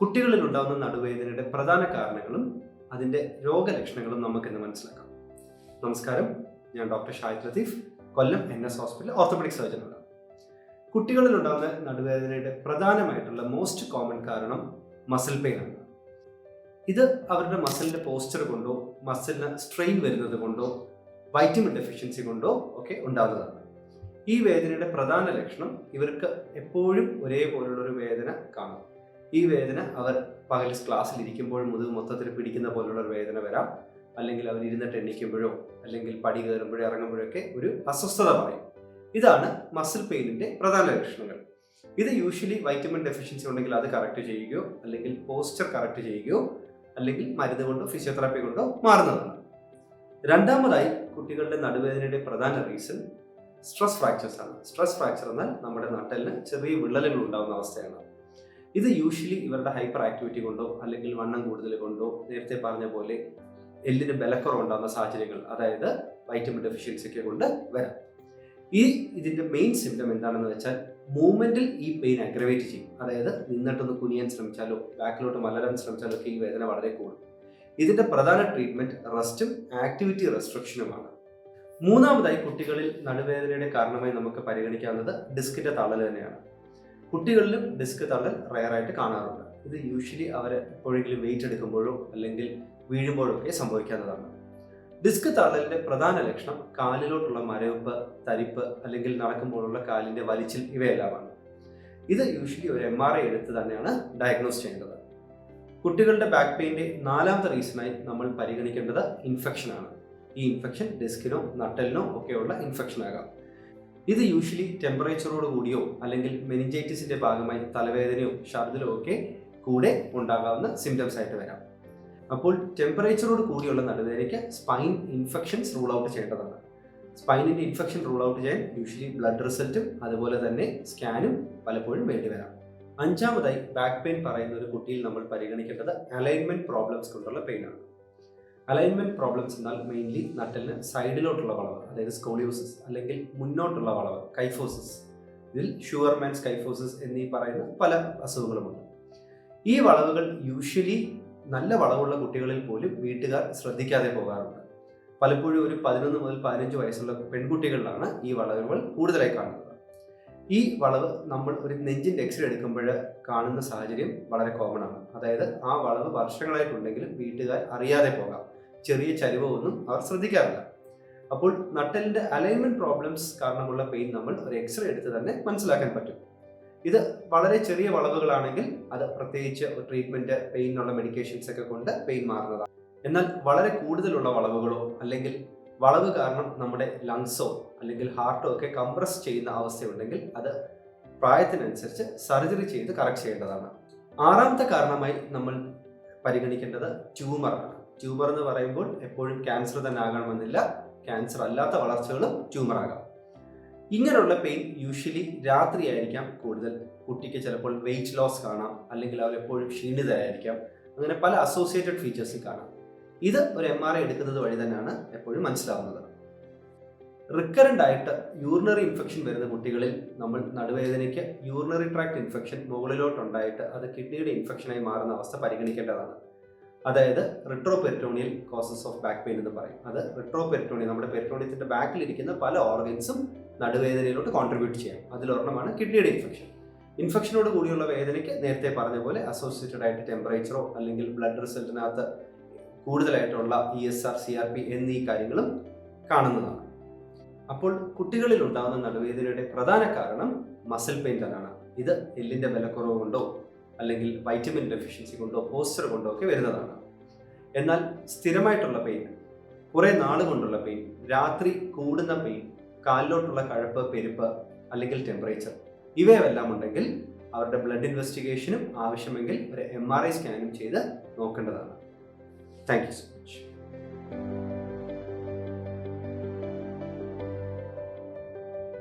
കുട്ടികളിൽ ഉണ്ടാകുന്ന നടുവേദനയുടെ പ്രധാന കാരണങ്ങളും അതിന്റെ രോഗലക്ഷണങ്ങളും നമുക്കിന്ന് മനസ്സിലാക്കാം. നമസ്കാരം. ഞാൻ doctor Shahid Latheef. Kollam N S hospital orthopaedic സർജനാണ്. കുട്ടികളിൽ ഉണ്ടാകുന്ന നടുവേദനയുടെ പ്രധാനമായിട്ടുള്ള മോസ്റ്റ് കോമൺ കാരണം മസിൽ പെയിൻ ആണ്. ഇത് അവരുടെ മസിലിന്റെ പോസ്ചർ കൊണ്ടോ മസിലിന് സ്ട്രെയിൻ വരുന്നത് കൊണ്ടോ വൈറ്റമിൻ ഡെഫിഷ്യൻസി കൊണ്ടോ ഒക്കെ ഉണ്ടാകുന്നതാണ്. ഈ വേദനയുടെ പ്രധാന ലക്ഷണം ഇവർക്ക് എപ്പോഴും ഒരേപോലുള്ള ഒരു വേദന കാണും. ഈ വേദന അവർ പകൽ ക്ലാസ്സിൽ ഇരിക്കുമ്പോൾ മുതുക് മൊത്തത്തിൽ പിടിക്കുന്ന പോലുള്ള ഒരു വേദന വരാം. അല്ലെങ്കിൽ അവർ ഇരുന്നിട്ട് എണ്ണിക്കുമ്പോഴോ അല്ലെങ്കിൽ പടി കയറുമ്പോഴോ ഇറങ്ങുമ്പോഴൊക്കെ ഒരു അസ്വസ്ഥത പറയും. ഇതാണ് മസിൽ പെയിനിന്റെ പ്രധാന ലക്ഷണങ്ങൾ. ഇത് യൂഷ്വലി വൈറ്റമിൻ ഡെഫിഷ്യൻസി ഉണ്ടെങ്കിൽ അത് കറക്റ്റ് ചെയ്യുകയോ അല്ലെങ്കിൽ പോസ്ചർ കറക്റ്റ് ചെയ്യുകയോ അല്ലെങ്കിൽ മരുന്ന് കൊണ്ടോ ഫിസിയോതെറാപ്പി കൊണ്ടോ മാറുന്നതാണ്. രണ്ടാമതായി കുട്ടികളുടെ നടുവേദനയുടെ പ്രധാന റീസൺ സ്ട്രെസ് ഫ്രാക്ചേഴ്സ് ആണ്. സ്ട്രെസ് ഫ്രാക്ചർ എന്നാൽ നമ്മുടെ നട്ടലിന് ചെറിയ വിള്ളലുകൾ ഉണ്ടാകുന്ന അവസ്ഥയാണ്. ഇത് യൂഷ്വലി ഇവരുടെ ഹൈപ്പർ ആക്ടിവിറ്റി കൊണ്ടോ അല്ലെങ്കിൽ വണ്ണം കൂടുതൽ കൊണ്ടോ നേരത്തെ പറഞ്ഞ പോലെ എല്ലിന് ബലക്കുറവ് ഉണ്ടാകുന്ന സാഹചര്യങ്ങൾ അതായത് വൈറ്റമിൻ ഡെഫിഷ്യൻസിയൊക്കെ കൊണ്ട് വരാം. ഈ ഇതിന്റെ മെയിൻ സിംറ്റം എന്താണെന്ന് വെച്ചാൽ മൂവ്മെന്റിൽ ഈ പെയിൻ അഗ്രവേറ്റ് ചെയ്യും. അതായത് നിന്നിട്ടൊന്ന് കുനിയാൻ ശ്രമിച്ചാലോ ബാക്കിലോട്ട് മലരാൻ ശ്രമിച്ചാലോ ഒക്കെ ഈ വേദന വളരെ കൂടും. ഇതിന്റെ പ്രധാന ട്രീറ്റ്മെന്റ് റെസ്റ്റും ആക്ടിവിറ്റി റെസ്ട്രിക്ഷനുമാണ് മൂന്നാമതായി കുട്ടികളിൽ നടുവേദനയുടെ കാരണമായി നമുക്ക് പരിഗണിക്കാവുന്നത് ഡിസ്കിന്റെ തള്ളൽ തന്നെയാണ്. കുട്ടികളിലും ഡിസ്ക് തള്ളൽ റയറായിട്ട് കാണാറുണ്ട്. ഇത് യൂഷ്വലി അവർ എപ്പോഴെങ്കിലും വെയിറ്റ് എടുക്കുമ്പോഴോ അല്ലെങ്കിൽ വീഴുമ്പോഴോ ഒക്കെ സംഭവിക്കാവുന്നതാണ്. ഡിസ്ക് തള്ളലിന്റെ പ്രധാന ലക്ഷണം കാലിലോട്ടുള്ള മരവിപ്പ് തരിപ്പ് അല്ലെങ്കിൽ നടക്കുമ്പോഴുള്ള കാലിന്റെ വലിച്ചിൽ ഇവയെല്ലാമാണ്. ഇത് യൂഷ്വലി ഒരു എം ആർ ഐ എടുത്ത് തന്നെയാണ് ഡയഗ്നോസ് ചെയ്യേണ്ടത്. കുട്ടികളുടെ ബാക്ക് പെയിന്റെ നാലാമത്തെ റീസണായി നമ്മൾ പരിഗണിക്കേണ്ടത് ഇൻഫെക്ഷൻ ആണ്. ഈ ഇൻഫെക്ഷൻ ഡിസ്കിനോ നട്ടലിനോ ഒക്കെയുള്ള ഇൻഫെക്ഷൻ ആകാം. ഇത് യൂഷ്വലി ടെമ്പറേച്ചറോട് കൂടിയോ അല്ലെങ്കിൽ മെനിഞ്ചൈറ്റിസിന്റെ ഭാഗമായി തലവേദനയോ ഛർദിലോ ഒക്കെ കൂടെ ഉണ്ടാകാവുന്ന സിംറ്റംസ് ആയിട്ട് വരാം. അപ്പോൾ ടെമ്പറേച്ചറോട് കൂടിയുള്ള നടുവേദനയ്ക്ക് സ്പൈൻ ഇൻഫെക്ഷൻസ് റൂൾ ഔട്ട് ചെയ്യേണ്ടതാണ്. സ്പൈനിന്റെ ഇൻഫെക്ഷൻ റൂൾ ഔട്ട് ചെയ്യാൻ യൂഷ്വലി ബ്ലഡ് റിസൾട്ടും അതുപോലെ തന്നെ സ്കാനും പലപ്പോഴും വേണ്ടിവരാം അഞ്ചാമതായി ബാക്ക് പെയിൻ പറയുന്ന ഒരു കുട്ടിയിൽ നമ്മൾ പരിഗണിക്കേണ്ടത് അലൈൻമെന്റ് പ്രോബ്ലംസ് കൊണ്ടുള്ള പെയിൻ ആണ് അലൈൻമെന്റ് പ്രോബ്ലംസ് എന്നാൽ മെയിൻലി നട്ടലിന് സൈഡിലോട്ടുള്ള വളവ് അതായത് സ്കോളിയോസിസ് അല്ലെങ്കിൽ മുന്നോട്ടുള്ള വളവ് കൈഫോസിസ് ഇതിൽ ഷുവർമാൻ സ്കൈഫോസിസ് എന്നീ പറയുന്ന പല അസുഖങ്ങളുമുണ്ട്. ഈ വളവുകൾ യൂഷ്വലി നല്ല വളവുള്ള കുട്ടികളിൽ പോലും വീട്ടുകാർ ശ്രദ്ധിക്കാതെ പോകാറുണ്ട്. പലപ്പോഴും ഒരു പതിനൊന്ന് മുതൽ പതിനഞ്ച് വയസ്സുള്ള പെൺകുട്ടികളിലാണ് ഈ വളവുകൾ കൂടുതലായി കാണുന്നത്. ഈ വളവ് നമ്മൾ ഒരു നെഞ്ചിന്റെ എക്സ്റേ എടുക്കുമ്പോൾ കാണുന്ന സാഹചര്യം വളരെ കോമൺ ആണ്. അതായത് ആ വളവ് വർഷങ്ങളായിട്ടുണ്ടെങ്കിലും വീട്ടുകാർ അറിയാതെ പോകാം. ചെറിയ ചരിവോ ഒന്നും അവർ ശ്രദ്ധിക്കാറില്ല. അപ്പോൾ നട്ടലിന്റെ അലൈൻമെന്റ് പ്രോബ്ലംസ് കാരണമുള്ള പെയിൻ നമ്മൾ ഒരു എക്സ്റേ എടുത്ത് തന്നെ മനസ്സിലാക്കാൻ പറ്റും. ഇത് വളരെ ചെറിയ വളവുകളാണെങ്കിൽ അത് പ്രത്യേകിച്ച് ട്രീറ്റ്മെന്റ് പെയിനുള്ള മെഡിക്കേഷൻസ് ഒക്കെ കൊണ്ട് പെയിൻ മാറുന്നതാണ്. എന്നാൽ വളരെ കൂടുതലുള്ള വളവുകളോ അല്ലെങ്കിൽ വളവ് കാരണം നമ്മുടെ ലങ്സോ അല്ലെങ്കിൽ ഹാർട്ടോ ഒക്കെ കംപ്രസ് ചെയ്യുന്ന അവസ്ഥയുണ്ടെങ്കിൽ അത് പ്രായത്തിനനുസരിച്ച് സർജറി ചെയ്ത് കറക്റ്റ് ചെയ്യേണ്ടതാണ്. ആറാമത്തെ കാരണമായി നമ്മൾ പരിഗണിക്കേണ്ടത് ട്യൂമറാണ് ട്യൂമർ എന്ന് പറയുമ്പോൾ എപ്പോഴും ക്യാൻസർ തന്നെ ആകണമെന്നില്ല. ക്യാൻസർ അല്ലാത്ത വളർച്ചകളും ട്യൂമർ ആകാം. ഇങ്ങനെയുള്ള പെയിൻ യൂഷ്വലി രാത്രിയായിരിക്കാം കൂടുതൽ. കുട്ടിക്ക് ചിലപ്പോൾ വെയിറ്റ് ലോസ് കാണാം അല്ലെങ്കിൽ അവർ എപ്പോഴും ക്ഷീണിതരായിരിക്കാം അങ്ങനെ പല അസോസിയേറ്റഡ് ഫീച്ചേഴ്സ് കാണാം. ഇത് ഒരു എം ആർ ഐ എടുക്കുന്നത് വഴി തന്നെയാണ് എപ്പോഴും മനസ്സിലാവുന്നത്. റിക്കറന്റ് ആയിട്ട് യൂറിനറി ഇൻഫെക്ഷൻ വരുന്ന കുട്ടികളിൽ നമ്മൾ നടുവേദനയ്ക്ക് യൂറിനറി ട്രാക്ട് ഇൻഫെക്ഷൻ മുകളിലോട്ടുണ്ടായിട്ട് അത് കിഡ്നിയുടെ ഇൻഫെക്ഷനായി മാറുന്ന അവസ്ഥ പരിഗണിക്കേണ്ടതാണ്. അതായത് retro peritoneal causes of back pain എന്ന് പറയും. അത് റിട്രോ പെരിറ്റോണിയം നമ്മുടെ പെരിറ്റോണിയത്തിന്റെ ബാക്കിലിരിക്കുന്ന പല ഓർഗൻസും നടുവേദനയിലോട്ട് കോൺട്രിബ്യൂട്ട് ചെയ്യാം. അതിലൊരെണ്ണമാണ് കിഡ്നിയുടെ ഇൻഫെക്ഷൻ ഇൻഫെക്ഷനോട് കൂടിയുള്ള വേദനയ്ക്ക് നേരത്തെ പറഞ്ഞ പോലെ അസോസിയേറ്റഡ് ആയിട്ട് ടെമ്പറേച്ചറോ അല്ലെങ്കിൽ ബ്ലഡ് റിസൾട്ടിനകത്ത് കൂടുതലായിട്ടുള്ള E S R C R P എന്നീ കാര്യങ്ങളും കാണുന്നതാണ്. അപ്പോൾ കുട്ടികളിൽ ഉണ്ടാകുന്ന നടുവേദനയുടെ പ്രധാന കാരണം മസിൽ പെയിൻ തന്നെയാണ്. ഇത് എല്ലിന്റെ ബലക്കുറവ് കൊണ്ടോ അല്ലെങ്കിൽ വൈറ്റമിൻ ഡെഫിഷ്യൻസി കൊണ്ടോ പോസ്റ്റർ കൊണ്ടോ ഒക്കെ വരുന്നതാണ്. എന്നാൽ സ്ഥിരമായിട്ടുള്ള പെയിൻ കുറേ നാൾ കൊണ്ടുള്ള പെയിൻ രാത്രി കൂടുന്ന പെയിൻ കാലിലോട്ടുള്ള കഴപ്പ് പെരുപ്പ് അല്ലെങ്കിൽ ടെമ്പറേച്ചർ ഇവയെല്ലാം ഉണ്ടെങ്കിൽ അവരുടെ ബ്ലഡ് ഇൻവെസ്റ്റിഗേഷനും ആവശ്യമെങ്കിൽ ഒരു എം ആർ ഐ സ്കാനും ചെയ്ത് നോക്കേണ്ടതാണ്. Thank you so much.